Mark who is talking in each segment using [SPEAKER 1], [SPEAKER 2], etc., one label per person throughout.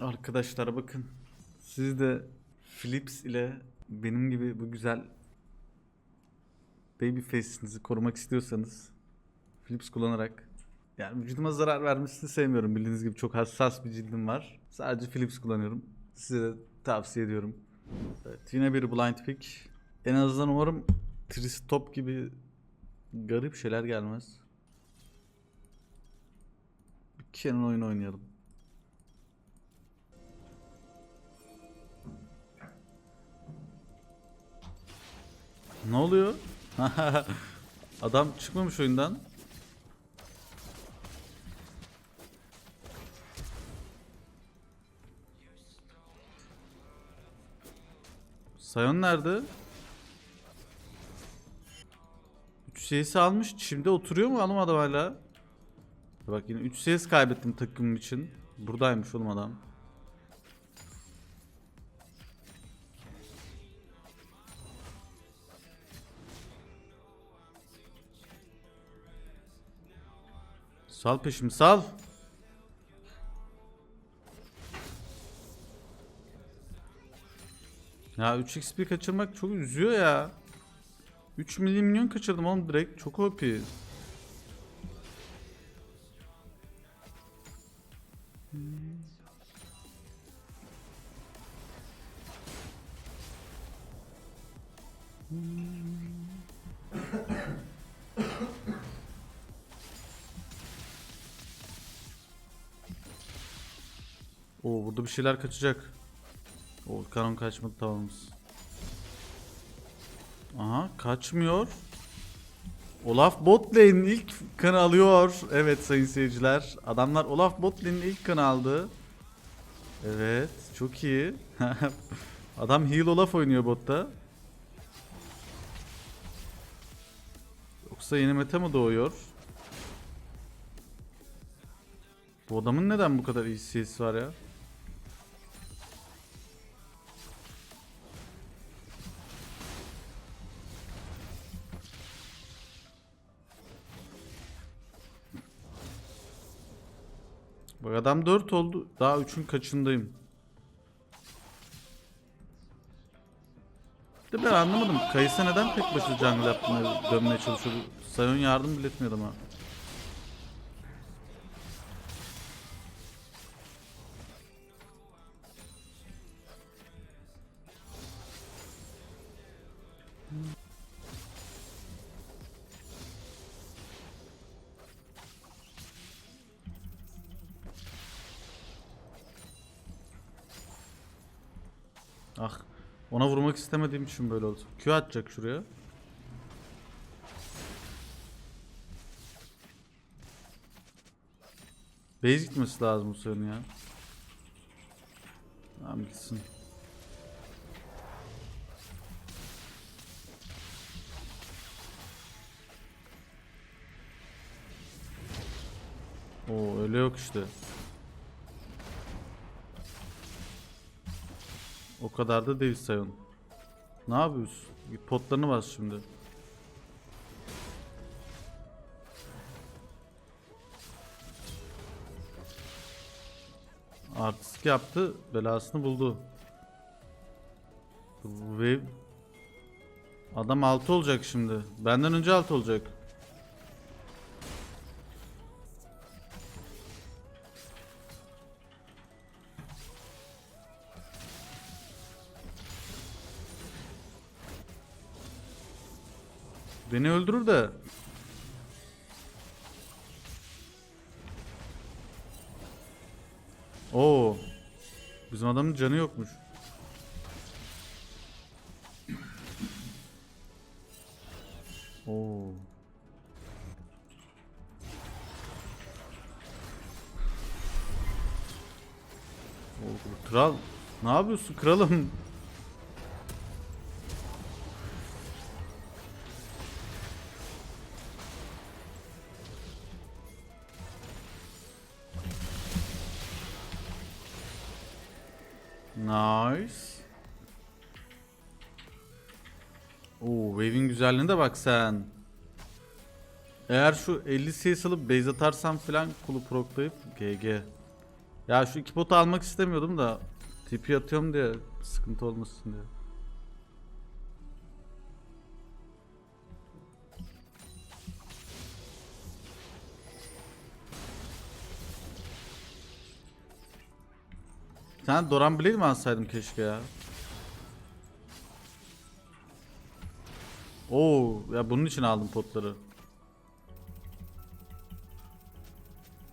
[SPEAKER 1] Arkadaşlar bakın. Siz de Philips ile benim gibi bu güzel baby face'inizi korumak istiyorsanız Philips kullanarak yani vücuduma zarar vermesini sevmiyorum. Bildiğiniz gibi çok hassas bir cildim var. Sadece Philips kullanıyorum. Size de tavsiye ediyorum. Evet, yine bir blind pick. En azından umarım Tristop gibi garip şeyler gelmez. Bir Canon oyunu oynayalım. Ne oluyor? Adam çıkmamış oyundan. Sayon nerede? 3 CS almış. Şimdi oturuyor mu alamadım hala. Bak yine 3 CS kaybettim takımım için. Buradaymış oğlum adam. Sal peşimi sal. Ya 3 XP kaçırmak çok üzüyor ya. 3 milyon kaçırdım oğlum direkt. Çok OP. Oo burada bir şeyler kaçacak. O kanon kaçmadı tamamız. Aha kaçmıyor. Olaf bot lane'in ilk kanı alıyor. Evet sayın seyirciler. Adamlar Olaf bot lane'in ilk kanı aldı. Evet çok iyi. Adam heal Olaf oynuyor botta. Yoksa yeni meta mı doğuyor? Bu adamın neden bu kadar iyi CS var ya? Bak adam 4 oldu. Daha 3'ün kaçındayım. De ben anlamadım. Kayısa neden tek başına jungle yapmaya dönmeye çalışıyordu? Sayon yardım bile etmiyordu ama. Ah. Ona vurmak istemediğim için böyle oldu. Q atacak şuraya. Base gitmesi lazım bu senin ya. Tamam gitsin. Oo öyle yok işte. O kadar da değil sayın. Ne yapıyorsun? Potlarını bas şimdi. Artistik yaptı, belasını buldu. Ve adam 6 olacak şimdi. Benden önce 6 olacak. Beni öldürür de. Oo. Bizim adamın canı yokmuş. Oo. Kral ne yapıyorsun kralım? Güzelliğine de bak sen. Eğer şu 50 CS alıp base atarsam falan kulu proklayıp GG. Ya şu iki potu almak istemiyordum da TP atıyorum diye sıkıntı olmasın diye. Sen Doran Blade mi alsaydım keşke ya? Oo, ya bunun için aldım potları.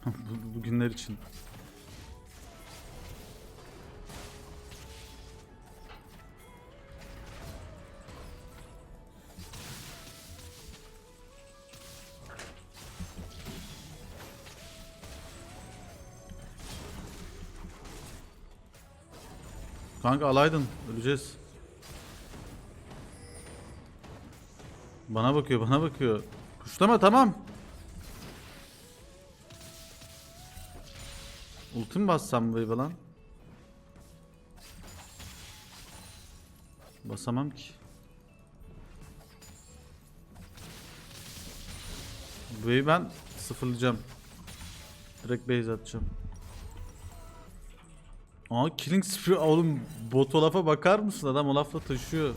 [SPEAKER 1] Bu- Bugünler için. Kanka alaydın. Öleceğiz. Bana bakıyor, bana bakıyor. Kuşlama tamam. Ultim bassam bu lan. Basamam ki. Bu wave'i ben sıfırlayacağım. Direkt base atacağım. Aa Killing Spree oğlum bot Olaf'a bakar mısın? Adam Olaf'la taşıyor.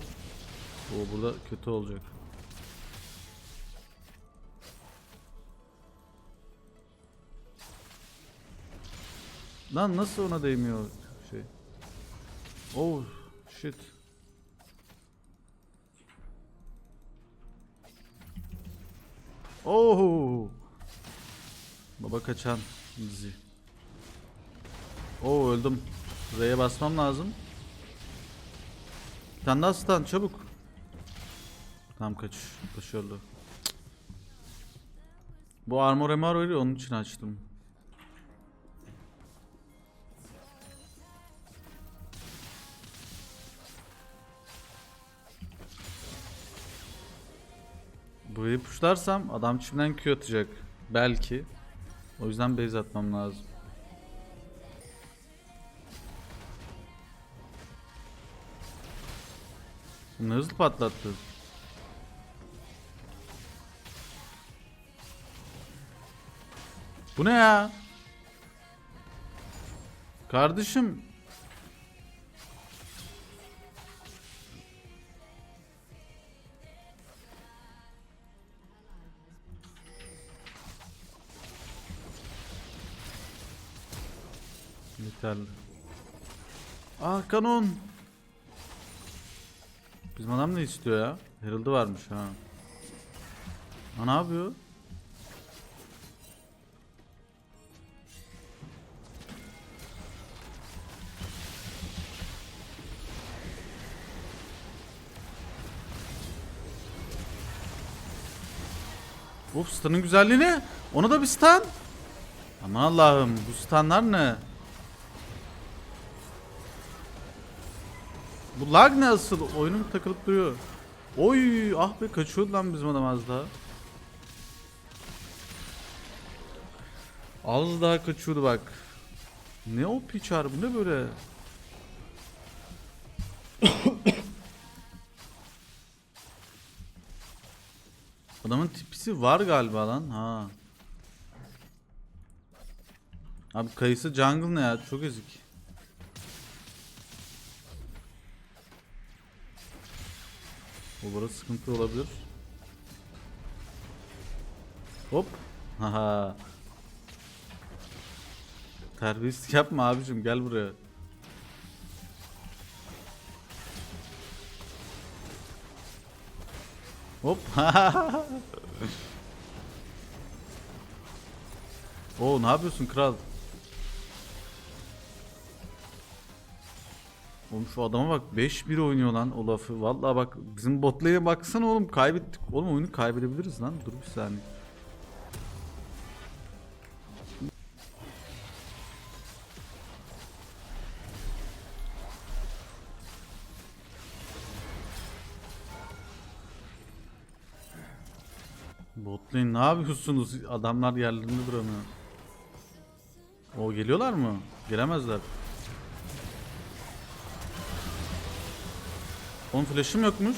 [SPEAKER 1] O burada kötü olacak. Lan nasıl ona değmiyor şey? Oh shit. Oh. Baba kaçan dizi. Oo öldüm. R'ye basmam lazım. Bir tane daha stun çabuk. Tamam kaç. Başarılı. Bu armor MR veriyor onun için açtım. Burayı puşlarsam adam çimden Q atacak. Belki. O yüzden base atmam lazım. Ne hızlı patlattı. Bu ne ya? Kardeşim. Yeterli. Ah kanon. Bizim adam ne istiyor ya? Herald'ı varmış ha. Ha ne yapıyor? Of stun'ın güzelliği ne? Ona da bir stun. Aman Allah'ım bu stunlar ne? Lag ne asıl? Oyunum takılıp duruyor. Oy ah be kaçıyordu lan bizim adam az daha. Az daha kaçıyordu bak. Ne o piçar bu ne böyle? Adamın tipisi var galiba lan ha. Abi kayısı jungle ne ya çok ezik. O burası sıkıntı olabilir. Hop. Haha. Terbiyesizlik yapma abicim gel buraya. Hop. Oo ne yapıyorsun kral? Oğlum şu adama bak 5-1 oynuyor lan o lafı. Vallahi bak bizim bot lane'e baksana oğlum kaybettik. Oğlum oyunu kaybedebiliriz lan. Dur bir saniye. Bot lane ne yapıyorsunuz? Adamlar yerlerinde duramıyor. O geliyorlar mı? Gelemezler. Onun flash'ım yokmuş.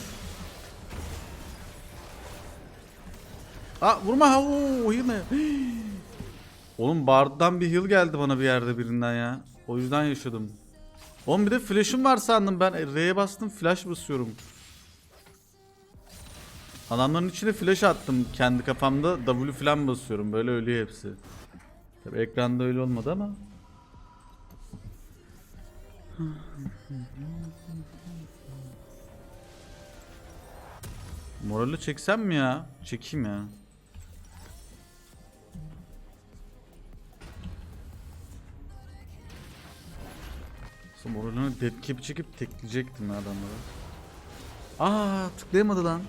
[SPEAKER 1] Aa vurma ha oo yine. Oğlum barddan bir heal geldi bana bir yerde birinden ya. O yüzden yaşadım. Oğlum bir de flash'ım var sandım ben. E, R'ye bastım flash basıyorum. Adamların içine flash attım kendi kafamda W falan basıyorum. Böyle ölüyor hepsi. Tabii ekranda öyle olmadı ama. Morali çeksem mi ya? Çekeyim ya. Aslında moralini dead cap'i çekip tekleyecektim ya adamları. Aa tıklayamadı lan.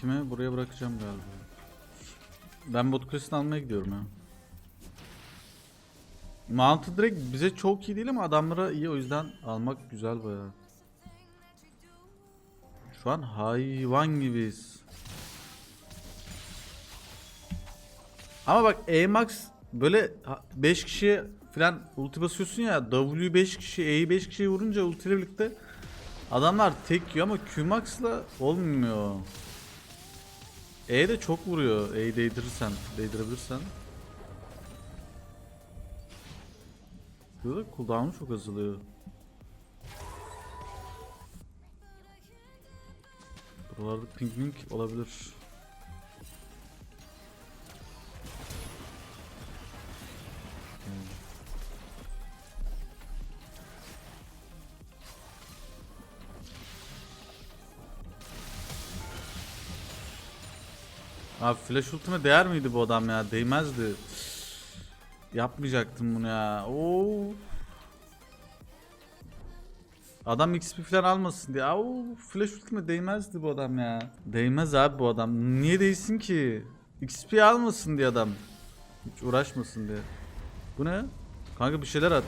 [SPEAKER 1] Pink'imi buraya bırakacağım galiba. Ben bot kulesini almaya gidiyorum ya. Mount'u direkt bize çok iyi değil ama adamlara iyi o yüzden almak güzel baya. Şu an hayvan gibiyiz. Ama bak E-Max böyle 5 kişiye falan ulti basıyorsun ya W 5 kişi E'yi 5 kişiye vurunca ulti birlikte adamlar tek yiyor ama Q-Max'la olmuyor. E de çok vuruyor. E'yi değdirirsen, değdirebilirsen. Burada cooldown'u çok azalıyor. Buralarda ping ping olabilir. Flash ultime değer miydi bu adam ya? Değmezdi. Yapmayacaktım bunu ya. Oo. Adam XP falan almasın diye. Oo, flash ultime değmezdi bu adam ya. Değmez abi bu adam. Niye değsin ki? XP almasın diye adam. Hiç uğraşmasın diye. Bu ne? Kanka bir şeyler at.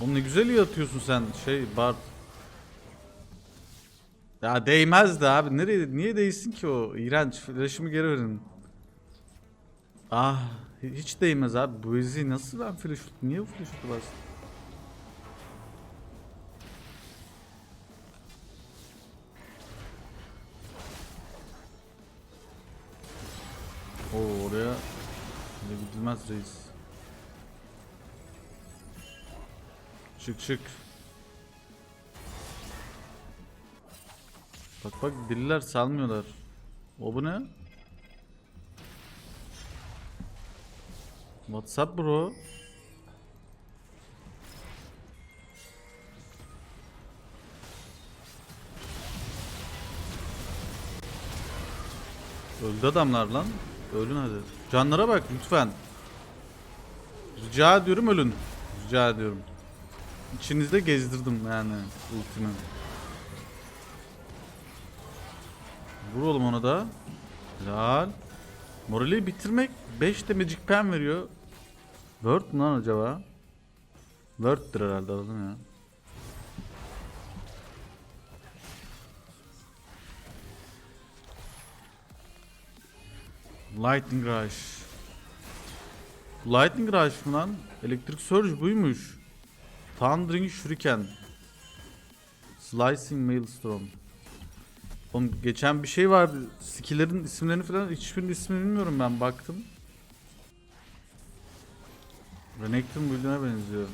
[SPEAKER 1] Oğlum ne güzel iyi atıyorsun sen şey Bart. Ya değmezdi abi. Nereye niye değsin ki o? İğrenç. Flash'ımı geri verin. Ah hiç değmez abi. Bu izi nasıl ben flash Niye flash bastım? Oo oraya ne gidilmez reis. Çık çık. Bak bak diller salmıyorlar. O bu ne? WhatsApp bro. Öldü adamlar lan. Ölün hadi. Canlara bak lütfen. Rica ediyorum ölün. Rica ediyorum. İçinizde gezdirdim yani ultimi. Vur oğlum ona da. Helal. Morali bitirmek 5 de magic pen veriyor. Word mu lan acaba? Word'dir herhalde alalım ya. Lightning Rush. Lightning Rush mı lan? Electric Surge buymuş. Thundering Shuriken. Slicing Maelstrom. Oğlum geçen bir şey vardı. Skill'lerin isimlerini falan hiçbirinin ismini bilmiyorum ben baktım. Renekton build'ine benziyor.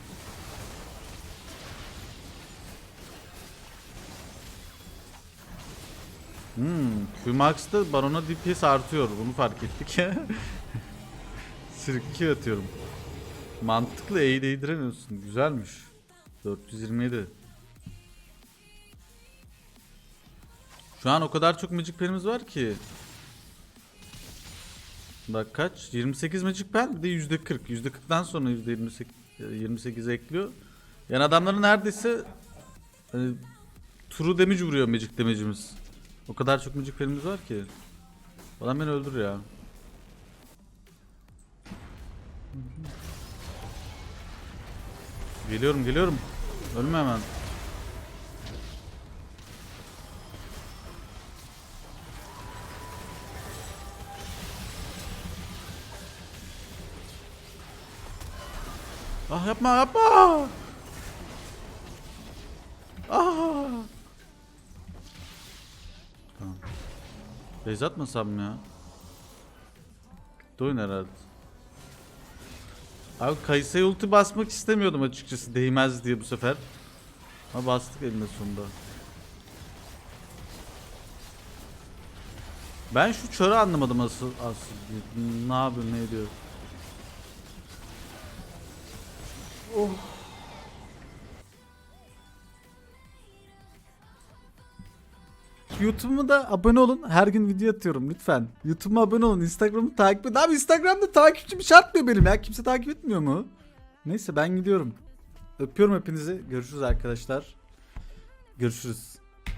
[SPEAKER 1] Hmm, Qmax'ta Baron'a DPS artıyor. Bunu fark ettik. Kill atıyorum. Mantıklı E'yi değdiremiyorsun. Güzelmiş. 427. Şu an o kadar çok Magic Pen'imiz var ki. Bak kaç? 28 Magic Pen bir de %40. %40'dan sonra %28 28 ekliyor. Yani adamların neredeyse hani, true damage vuruyor Magic damage'imiz. O kadar çok Magic Pen'imiz var ki. Adam beni öldür ya. Geliyorum geliyorum. Ölme hemen. Ah yapma yapma. Ah. Tamam. Base atmasam ya? Bitti oyun herhalde. Abi Kayısı'ya ulti basmak istemiyordum açıkçası. Değmez diye bu sefer. Ama bastık elinde sonunda. Ben şu çarı anlamadım asıl asıl. Ne yapıyor ne ediyor. YouTube'uma da abone olun. Her gün video atıyorum lütfen. YouTube'uma abone olun. Instagram'ı takip edin. Abi Instagram'da takipçim şart mı benim ya? Kimse takip etmiyor mu? Neyse ben gidiyorum. Öpüyorum hepinizi. Görüşürüz arkadaşlar. Görüşürüz.